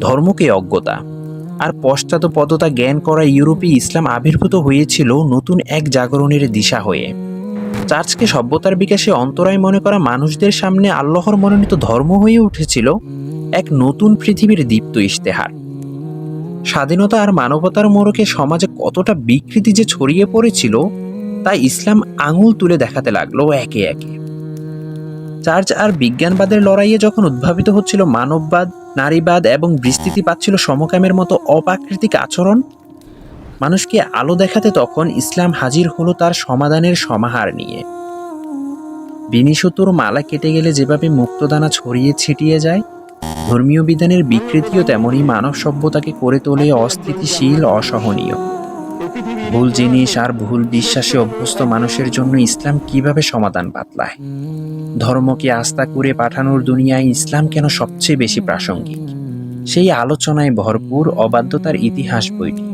ধর্মকে অজ্ঞতা। আর পশ্চাৎপদতা জ্ঞান করা ইউরোপে ইসলাম আবির্ভূত হয়েছিল নতুন এক জাগরণের দিশা হয়ে। চার্চকে সভ্যতার বিকাশে অন্তরায় মনে করা মানুষদের সামনে আল্লাহর মনোনীত ধর্ম হয়ে উঠেছিল এক নতুন পৃথিবীর দীপ্ত ইশতেহার। স্বাধীনতা আর মানবতার মোড়কে সমাজে কতটা বিকৃতি যে ছড়িয়ে পড়েছিল, তা ইসলাম আঙুল তুলে দেখাতে লাগল একে একে। চার্চ আর বিজ্ঞানবাদের লড়াইয়ে যখন উদ্ভাবিত হচ্ছিল মানববাদ, নারীবাদ এবং বিস্তৃতি পাচ্ছিল সমকামের মতো অপ্রাকৃতিক আচরণ, মানুষকে আলো দেখাতে তখন ইসলাম হাজির হলো তার সমাধানের সমাহার নিয়ে। বিনিশতুর মালা কেটে গেলে যেভাবে মুক্তদানা ছড়িয়ে ছিটিয়ে যায়, ধর্মীয় বিধানের বিকৃতিও তেমনই মানব সভ্যতাকে করে তোলে অস্থিতিশীল, অসহনীয়। ভুল জিনিস আর ভুল বিশ্বাসে অভ্যস্ত মানুষের জন্য ইসলাম কীভাবে সমাধান পাতলায়? ধর্মকে আস্থা করে পাঠানোর দুনিয়ায় ইসলাম কেন সবচেয়ে বেশি প্রাসঙ্গিক? সেই আলোচনায় ভরপুর অবাধ্যতার ইতিহাস বইটি।